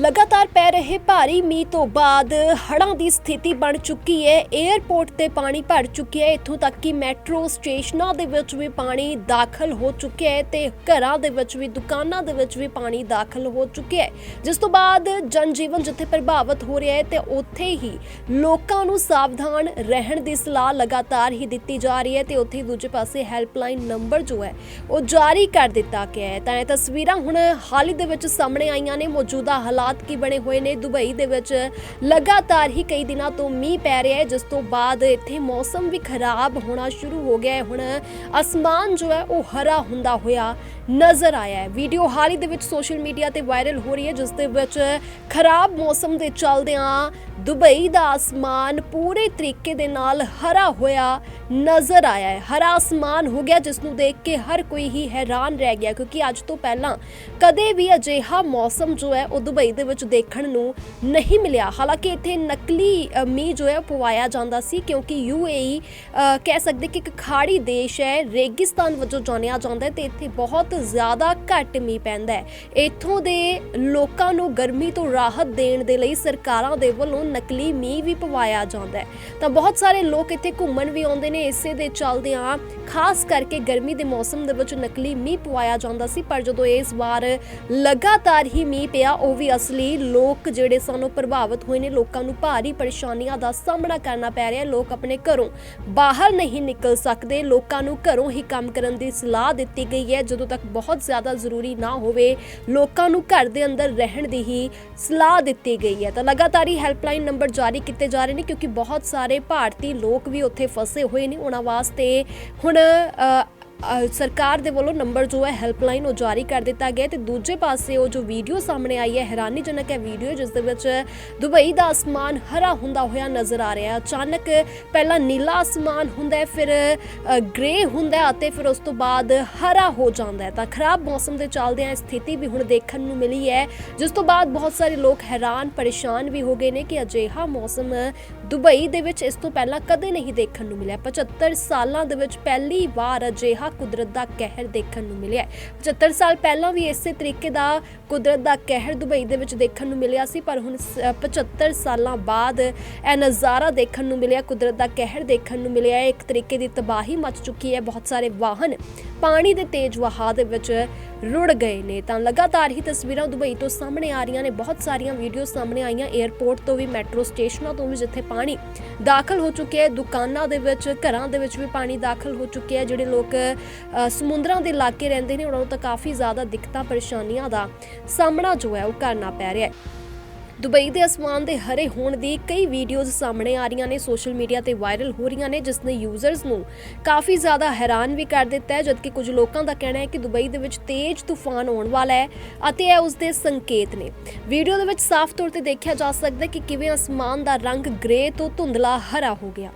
ਲਗਾਤਾਰ ਪੈ ਰਹੇ ਭਾਰੀ ਮੀਂਹ ਤੋਂ ਬਾਅਦ ਹੜ੍ਹਾਂ ਦੀ ਸਥਿਤੀ ਬਣ ਚੁੱਕੀ ਹੈ। 에ਅਰਪੋਰਟ ਤੇ ਪਾਣੀ ਭਰ ਚੁੱਕਿਆ ਹੈ। ਇੱਥੋਂ ਤੱਕ ਕਿ ਮੈਟਰੋ ਸਟੇਸ਼ਨਾਂ ਦੇ ਵਿੱਚ ਵੀ ਪਾਣੀ ਦਾਖਲ ਹੋ ਚੁੱਕਿਆ ਹੈ ਤੇ ਘਰਾਂ ਦੇ ਵਿੱਚ ਵੀ, ਦੁਕਾਨਾਂ ਦੇ ਵਿੱਚ ਵੀ ਪਾਣੀ ਦਾਖਲ ਹੋ ਚੁੱਕਿਆ ਹੈ। ਜਿਸ ਤੋਂ ਬਾਅਦ ਜਨਜੀਵਨ ਜਿੱਥੇ ਪ੍ਰਭਾਵਿਤ ਹੋ ਰਿਹਾ ਹੈ ਤੇ ਉੱਥੇ ਹੀ ਲੋਕਾਂ ਨੂੰ ਸਾਵਧਾਨ ਰਹਿਣ ਦੀ ਸਲਾਹ ਲਗਾਤਾਰ ਹੀ ਦਿੱਤੀ ਜਾ ਰਹੀ ਹੈ ਤੇ ਉੱਥੇ ਹੀ ਦੂਜੇ ਪਾਸੇ ਹੈਲਪਲਾਈਨ ਨੰਬਰ ਜੋ ਹੈ, ਉਹ ਜਾਰੀ ਕਰ ਦਿੱਤਾ ਗਿਆ ਹੈ। ਤਾਂ ਇਹ ਤਸਵੀਰਾਂ ਹੁਣ ਹਾਲ ਹੀ ਦੇ ਵਿੱਚ ਸਾਹਮਣੇ ਆਈਆਂ ਨੇ। ਮੌਜੂਦਾ ਹਾਲਾਤ ਕੀ ਬਣੇ ਹੋਏ ਨੇ? ਦੁਬਈ ਦੇ ਵਿੱਚ ਲਗਾਤਾਰ ਹੀ ਕਈ ਦਿਨਾਂ ਤੋਂ ਮੀਂਹ ਪੈ ਰਿਹਾ ਹੈ, ਜਿਸ ਤੋਂ ਬਾਅਦ ਇੱਥੇ ਮੌਸਮ ਵੀ ਖਰਾਬ ਹੋਣਾ ਸ਼ੁਰੂ ਹੋ ਗਿਆ ਹੈ। ਹੁਣ ਅਸਮਾਨ ਜੋ ਹੈ, ਉਹ ਹਰਾ ਹੁੰਦਾ ਹੋਇਆ ਨਜ਼ਰ ਆਇਆ ਹੈ। ਵੀਡੀਓ ਹਾਲ ਹੀ ਦੇ ਵਿੱਚ ਸੋਸ਼ਲ ਮੀਡੀਆ ਤੇ ਵਾਇਰਲ ਹੋ ਰਹੀ ਹੈ, ਜਿਸ ਦੇ ਵਿੱਚ ਖਰਾਬ ਮੌਸਮ ਦੇ ਚੱਲਦਿਆਂ ਦੁਬਈ ਦਾ ਅਸਮਾਨ ਪੂਰੇ ਤਰੀਕੇ ਦੇ ਨਾਲ ਹਰਾ ਹੋਇਆ ਨਜ਼ਰ ਆਇਆ ਹੈ। ਹਰਾ ਅਸਮਾਨ ਹੋ ਗਿਆ, ਜਿਸ ਨੂੰ ਦੇਖ ਕੇ ਹਰ ਕੋਈ ਹੀ ਹੈਰਾਨ ਰਹਿ ਗਿਆ, ਕਿਉਂਕਿ ਅੱਜ ਤੋਂ ਪਹਿਲਾਂ ਕਦੇ ਵੀ ਅਜਿਹਾ ਮੌਸਮ ਜੋ ਹੈ, ਉਹ ਦੁਬਈ ਦੇ ਵਿੱਚ ਦੇਖਣ ਨੂੰ ਨਹੀਂ ਮਿਲਿਆ। ਹਾਲਾਂਕਿ ਇੱਥੇ ਨਕਲੀ ਮੀਂਹ ਜੋ ਹੈ ਪਵਾਇਆ ਜਾਂਦਾ ਸੀ, ਕਿਉਂਕਿ ਯੂਏਈ ਕਹਿ ਸਕਦੇ ਕਿ ਇੱਕ ਖਾੜੀ ਦੇਸ਼ ਹੈ, ਰੇਗਿਸਤਾਨ ਵਜੋਂ ਜਾਣਿਆ ਜਾਂਦਾ ਹੈ ਤੇ ਇੱਥੇ ਬਹੁਤ ਜ਼ਿਆਦਾ ਘੱਟ ਮੀਂਹ ਪੈਂਦਾ ਹੈ। ਇੱਥੋਂ ਦੇ ਲੋਕਾਂ ਨੂੰ ਗਰਮੀ ਤੋਂ ਰਾਹਤ ਦੇਣ ਦੇ ਲਈ ਸਰਕਾਰਾਂ ਦੇ ਵੱਲੋਂ ਨਕਲੀ ਮੀਂਹ ਵੀ ਪਵਾਇਆ ਜਾਂਦਾ ਹੈ। ਤਾਂ ਬਹੁਤ ਸਾਰੇ ਲੋਕ ਇੱਥੇ ਘੁੰਮਣ ਵੀ ਆਉਂਦੇ ਨੇ ਇਸੇ ਦੇ ਚੱਲਦਿਆਂ ਖਾਸ ਕਰਕੇ ਗਰਮੀ ਦੇ ਮੌਸਮ ਦੇ ਵਿੱਚ ਨਕਲੀ ਮੀਂਹ ਪਵਾਇਆ ਜਾਂਦਾ ਸੀ, ਪਰ ਜਦੋਂ ਇਸ ਵਾਰ ਲਗਾਤਾਰ ਹੀ ਮੀਂਹ ਪਿਆ, ਉਹ ਵੀ ਅਸਲੀ ਲੋਕ ਜਿਹੜੇ ਸਾਨੂੰ ਪ੍ਰਭਾਵਿਤ ਹੋਏ ਨੇ। ਲੋਕਾਂ ਨੂੰ ਭਾਰੀ ਪਰੇਸ਼ਾਨੀਆਂ ਦਾ ਸਾਹਮਣਾ ਕਰਨਾ ਪੈ ਰਿਹਾ ਲੋਕ ਆਪਣੇ ਘਰੋਂ ਬਾਹਰ ਨਹੀਂ ਨਿਕਲ ਸਕਦੇ। ਲੋਕਾਂ ਨੂੰ ਘਰੋਂ ਹੀ ਕੰਮ ਕਰਨ ਦੀ ਸਲਾਹ ਦਿੱਤੀ ਗਈ ਹੈ। ਜਦੋਂ ਤੱਕ ਬਹੁਤ ਜ਼ਿਆਦਾ ਜ਼ਰੂਰੀ ਨਾ ਹੋਵੇ, ਲੋਕਾਂ ਨੂੰ ਘਰ ਦੇ ਅੰਦਰ ਰਹਿਣ ਦੀ ਹੀ ਸਲਾਹ ਦਿੱਤੀ ਗਈ ਹੈ। ਤਾਂ ਲਗਾਤਾਰ ਹੀ ਹੈਲਪਲਾਈਨ ਨੰਬਰ ਜਾਰੀ ਕੀਤੇ ਜਾ ਰਹੇ ਨੇ, ਕਿਉਂਕਿ ਬਹੁਤ ਸਾਰੇ ਭਾਰਤੀ ਲੋਕ ਵੀ ਉੱਥੇ ਫਸੇ ਹੋਏ ਨੇ ਉਹਨਾਂ ਵਾਸਤੇ। ਹੁਣ ਅ, ਸਰਕਾਰ ਦੇ ਵੱਲੋਂ ਨੰਬਰ ਜੋ ਹੈ ਹੈਲਪਲਾਈਨ ਉਹ ਜਾਰੀ ਕਰ ਦਿੱਤਾ ਗਿਆ ਹੈ ਤੇ ਦੂਜੇ ਪਾਸੇ ਉਹ ਜੋ ਵੀਡੀਓ ਸਾਹਮਣੇ ਆਈ ਹੈ, ਹੈਰਾਨੀਜਨਕ ਹੈ ਵੀਡੀਓ ਜਿਸ ਦੇ ਵਿੱਚ ਦੁਬਈ ਦਾ ਆਸਮਾਨ ਹਰਾ ਹੁੰਦਾ ਹੋਇਆ ਨਜ਼ਰ ਆ ਰਿਹਾ ਅਚਾਨਕ ਪਹਿਲਾਂ ਨੀਲਾ ਆਸਮਾਨ ਹੁੰਦਾ ਹੈ, ਫਿਰ ਗ੍ਰੇ ਹੁੰਦਾ ਅਤੇ ਫਿਰ ਉਸ ਤੋਂ ਬਾਅਦ ਹਰਾ ਹੋ ਜਾਂਦਾ ਹੈ। ਤਾਂ ਖਰਾਬ ਮੌਸਮ ਦੇ ਚੱਲਦਿਆਂ ਇਹ ਸਥਿਤੀ ਵੀ ਹੁਣ ਦੇਖਣ ਨੂੰ ਮਿਲੀ ਹੈ, ਜਿਸ ਤੋਂ ਬਾਅਦ ਬਹੁਤ ਸਾਰੇ ਲੋਕ ਹੈਰਾਨ, ਪਰੇਸ਼ਾਨ ਵੀ ਹੋ ਗਏ ਨੇ ਕਿ ਅਜਿਹਾ ਮੌਸਮ ਦੁਬਈ ਦੇ ਵਿੱਚ ਇਸ ਤੋਂ ਪਹਿਲਾਂ ਕਦੇ ਨਹੀਂ ਦੇਖਣ ਨੂੰ ਮਿਲਿਆ। 75 ਸਾਲਾਂ ਦੇ ਵਿੱਚ ਪਹਿਲੀ ਵਾਰ ਅਜਿਹਾ ਕੁਦਰਤ ਦਾ ਕਹਿਰ ਦੇਖਣ ਨੂੰ ਮਿਲਿਆ 75 ਸਾਲ ਪਹਿਲਾਂ ਵੀ ਇਸੇ ਤਰੀਕੇ ਦਾ ਕੁਦਰਤ ਦਾ ਕਹਿਰ ਦੁਬਈ ਦੇ ਵਿੱਚ ਦੇਖਣ ਨੂੰ ਮਿਲਿਆ ਸੀ, ਪਰ ਹੁਣ ਸ- 75 ਸਾਲਾਂ ਬਾਅਦ ਇਹ ਨਜ਼ਾਰਾ ਦੇਖਣ ਨੂੰ ਮਿਲਿਆ, ਕੁਦਰਤ ਦਾ ਕਹਿਰ ਦੇਖਣ ਨੂੰ ਮਿਲਿਆ ਹੈ। ਇੱਕ ਤਰੀਕੇ ਦੀ ਤਬਾਹੀ ਮਚ ਚੁੱਕੀ ਹੈ ਬਹੁਤ ਸਾਰੇ ਵਾਹਨ ਪਾਣੀ ਦੇ ਤੇਜ਼ ਵਹਾਅ ਦੇ ਵਿੱਚ ਰੁੜ ਗਏ ਨੇ। ਤਾਂ ਲਗਾਤਾਰ ਹੀ ਤਸਵੀਰਾਂ ਦੁਬਈ ਤੋਂ ਸਾਹਮਣੇ ਆ ਰਹੀਆਂ ਨੇ। ਬਹੁਤ ਸਾਰੀਆਂ ਵੀਡੀਓ ਸਾਹਮਣੇ ਆਈਆਂ। 에ਅਰਪੋਰਟ ਤੋਂ ਵੀ, ਮੈਟਰੋ ਸਟੇਸ਼ਨਾਂ ਤੋਂ ਵੀ ਜਿੱਥੇ ਪਾਣੀ ਦਾਖਲ ਹੋ ਚੁੱਕਿਆ ਹੈ, ਦੁਕਾਨਾਂ ਦੇ ਵਿੱਚ, ਘਰਾਂ ਦੇ ਵਿੱਚ ਵੀ ਪਾਣੀ ਦਾਖਲ ਹੋ ਚੁੱਕਿਆ ਹੈ, ਜਿਹੜੇ ਲੋਕ ਸਮੁੰਦਰਾਂ ਦੇ ਇਲਾਕੇ ਰਹਿੰਦੇ ਨੇ। ਉਹਨਾਂ ਨੂੰ ਤਾਂ ਕਾਫੀ ਜ਼ਿਆਦਾ ਦਿੱਕਤਾਂ, ਪਰੇਸ਼ਾਨੀਆਂ ਦਾ ਸਾਹਮਣਾ ਜੋ ਹੈ ਉਹ ਕਰਨਾ ਪੈ ਰਿਹਾ ਹੈ। ਦੁਬਈ ਦੇ ਅਸਮਾਨ ਦੇ ਹਰੇ ਹੋਣ ਦੀ ਕਈ ਵੀਡੀਓਜ਼ ਸਾਹਮਣੇ ਆ ਰਹੀਆਂ ਨੇ। ਸੋਸ਼ਲ ਮੀਡੀਆ ਤੇ ਵਾਇਰਲ ਹੋ ਰਹੀਆਂ ਨੇ, ਜਿਸ ਨੇ ਯੂਜ਼ਰਸ ਨੂੰ ਕਾਫੀ ਜ਼ਿਆਦਾ ਹੈਰਾਨ ਵੀ ਕਰ ਦਿੱਤਾ ਹੈ, ਜਦਕਿ ਕੁਝ ਲੋਕਾਂ ਦਾ ਕਹਿਣਾ ਹੈ ਕਿ ਦੁਬਈ ਦੇ ਵਿੱਚ ਤੇਜ਼ ਤੂਫਾਨ ਆਉਣ ਵਾਲਾ ਹੈ ਅਤੇ ਇਹ ਉਸ ਦੇ ਸੰਕੇਤ ਨੇ। ਵੀਡੀਓ ਦੇ ਵਿੱਚ ਸਾਫ਼ ਤੌਰ ਤੇ ਦੇਖਿਆ ਜਾ ਸਕਦਾ ਹੈ ਕਿ ਕਿਵੇਂ ਅਸਮਾਨ ਦਾ ਰੰਗ ਗ੍ਰੇ ਤੋਂ ਧੁੰਦਲਾ ਹਰਾ ਹੋ ਗਿਆ।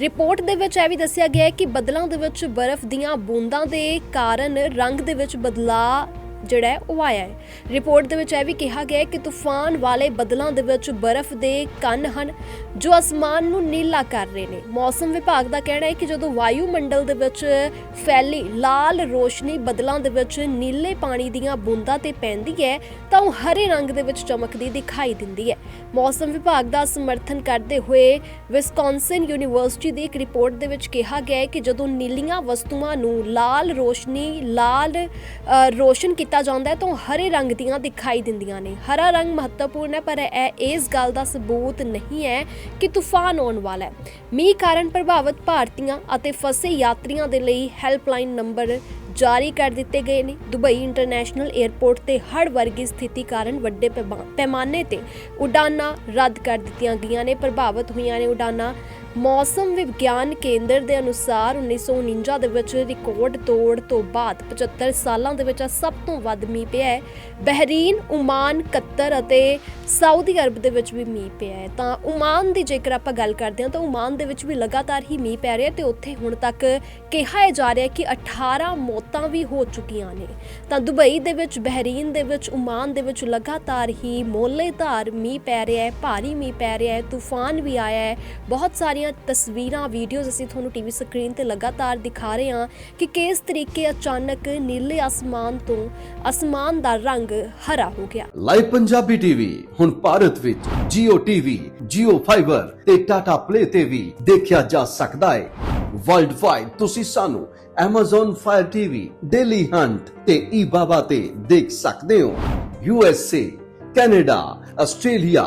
ਰਿਪੋਰਟ ਦੇ ਵਿੱਚ ਇਹ ਵੀ ਦੱਸਿਆ ਗਿਆ ਹੈ ਕਿ ਬੱਦਲਾਂ ਦੇ ਵਿੱਚ ਬਰਫ਼ ਦੀਆਂ ਬੂੰਦਾਂ ਦੇ ਕਾਰਨ ਰੰਗ ਦੇ ਵਿੱਚ ਬਦਲਾਅ ਜਿਹੜਾ ਉਹ ਆਇਆ ਹੈ। ਰਿਪੋਰਟ ਦੇ ਵਿੱਚ ਇਹ ਵੀ ਕਿਹਾ ਗਿਆ ਹੈ ਕਿ ਤੂਫਾਨ ਵਾਲੇ ਬਦਲਾਂ ਦੇ ਵਿੱਚ ਬਰਫ਼ ਦੇ ਕਣ ਹਨ, ਜੋ ਅਸਮਾਨ ਨੂੰ ਨੀਲਾ ਕਰ ਰਹੇ ਨੇ। ਮੌਸਮ ਵਿਭਾਗ ਦਾ ਕਹਿਣਾ ਹੈ ਕਿ ਜਦੋਂ ਵਾਯੂਮੰਡਲ ਦੇ ਵਿੱਚ ਫੈਲੀ ਲਾਲ ਰੋਸ਼ਨੀ ਬਦਲਾਂ ਦੇ ਵਿੱਚ ਨੀਲੇ ਪਾਣੀ ਦੀਆਂ ਬੂੰਦਾਂ ਤੇ ਪੈਂਦੀ ਹੈ, ਤਾਂ ਉਹ ਹਰੇ ਰੰਗ ਦੇ ਵਿੱਚ ਚਮਕਦੀ ਦਿਖਾਈ ਦਿੰਦੀ ਹੈ। ਮੌਸਮ ਵਿਭਾਗ ਦਾ ਸਮਰਥਨ ਕਰਦੇ ਹੋਏ ਵਿਸਕੌਨਸਿਨ ਯੂਨੀਵਰਸਿਟੀ ਦੀ ਇੱਕ ਰਿਪੋਰਟ ਦੇ ਵਿੱਚ ਕਿਹਾ ਗਿਆ ਹੈ ਕਿ ਜਦੋਂ ਨੀਲੀਆਂ ਵਸਤੂਆਂ ਨੂੰ ਲਾਲ ਰੋਸ਼ਨੀ, ਲਾਲ ਰੋਸ਼ਨ ਕੀਤਾ ਜਾਂਦਾ ਹੈ, ਤਾਂ ਉਹ ਹਰੇ ਰੰਗ ਦੀਆਂ ਦਿਖਾਈ ਦਿੰਦੀਆਂ ਨੇ। ਹਰਾ ਰੰਗ ਮਹੱਤਵਪੂਰਨ ਹੈ, ਪਰ ਇਹ, ਇਸ ਗੱਲ ਦਾ ਸਬੂਤ ਨਹੀਂ ਹੈ ਕਿ ਤੂਫਾਨ ਆਉਣ ਵਾਲਾ ਹੈ। ਮੀਂਹ ਕਾਰਨ ਪ੍ਰਭਾਵਿਤ ਭਾਰਤੀਆਂ ਅਤੇ ਫਸੇ ਯਾਤਰੀਆਂ ਦੇ ਲਈ ਹੈਲਪਲਾਈਨ ਨੰਬਰ ਜਾਰੀ ਕਰ ਦਿੱਤੇ ਗਏ ਨੇ। ਦੁਬਈ ਇੰਟਰਨੈਸ਼ਨਲ 에ਅਰਪੋਰਟ ਤੇ ਹੜ੍ਹ ਵਰਗੀ ਸਥਿਤੀ ਕਾਰਨ ਵੱਡੇ ਪੈਮਾ- ਪੈਮਾਨੇ ਤੇ ਉਡਾਨਾਂ ਰੱਦ ਕਰ ਦਿੱਤੀਆਂ ਗਈਆਂ ਨੇ, ਪ੍ਰਭਾਵਿਤ ਹੋਈਆਂ ਨੇ ਉਡਾਨਾਂ। ਮੌਸਮ ਵਿਗਿਆਨ ਕੇਂਦਰ ਦੇ ਅਨੁਸਾਰ 1949 ਦੇ ਵਿੱਚ ਰਿਕਾਰਡ ਤੋੜ ਤੋਂ ਬਾਅਦ 75 ਸਾਲਾਂ ਦੇ ਵਿੱਚ ਸਭ ਤੋਂ ਵੱਧ ਮੀਂਹ ਪਿਆ ਹੈ। ਬਹਿਰੀਨ, ਓਮਾਨ, ਕਤਰ ਅਤੇ ਸਾਊਦੀ ਅਰਬ ਦੇ ਵਿੱਚ ਵੀ ਮੀਂਹ ਪਿਆ ਹੈ। ਤਾਂ ਓਮਾਨ ਦੀ ਜੇਕਰ ਆਪਾਂ ਗੱਲ ਕਰਦੇ ਹਾਂ ਤਾਂ ਓਮਾਨ ਦੇ ਵਿੱਚ ਵੀ ਲਗਾਤਾਰ ਹੀ ਮੀਂਹ ਪੈ ਰਿਹਾ ਤੇ ਉੱਥੇ ਹੁਣ ਤੱਕ ਕਿਹਾ ਜਾ ਰਿਹਾ ਕਿ 18 ਮੌਤਾਂ ਵੀ ਹੋ ਚੁੱਕੀਆਂ ਨੇ। ਤਾਂ ਦੁਬਈ ਦੇ ਵਿੱਚ ਬਹਿਰੀਨ ਦੇ ਵਿੱਚ ਓਮਾਨ ਦੇ ਵਿੱਚ ਲਗਾਤਾਰ ਹੀ ਮੋਲੇਧਾਰ ਮੀਂਹ ਪੈ ਰਿਹਾ ਹੈ ਭਾਰੀ ਮੀਂਹ ਪੈ ਰਿਹਾ ਹੈ ਤੂਫਾਨ ਵੀ ਆਇਆ ਹੈ। ਬਹੁਤ ਸਾਰੀ ਸਾਰੀਆਂ ਤਸਵੀਰਾਂ ਵੀਡੀਓਜ਼ ਅਸੀਂ ਤੁਹਾਨੂੰ ਟੀਵੀ ਸਕਰੀਨ ਤੇ ਲਗਾਤਾਰ ਦਿਖਾ ਰਹੇ ਹਾਂ ਕਿ ਕਿਸ ਤਰੀਕੇ ਅਚਾਨਕ ਨੀਲੇ ਅਸਮਾਨ ਤੋਂ ਅਸਮਾਨ ਦਾ ਰੰਗ ਹਰਾ ਹੋ ਗਿਆ। ਲਾਈਵ ਪੰਜਾਬੀ ਟੀਵੀ ਹੁਣ ਭਾਰਤ ਵਿੱਚ Jio TV, Jio Fiber ਤੇ Tata Play ਤੇ ਵੀ ਦੇਖਿਆ ਜਾ ਸਕਦਾ ਹੈ। ਵਰਲਡ ਵਾਈਡ ਤੁਸੀਂ ਸਾਨੂੰ Amazon Fire TV, Daily Hunt ਤੇ eBaba ਤੇ ਦੇਖ ਸਕਦੇ ਹੋ। USA, Canada, Australia,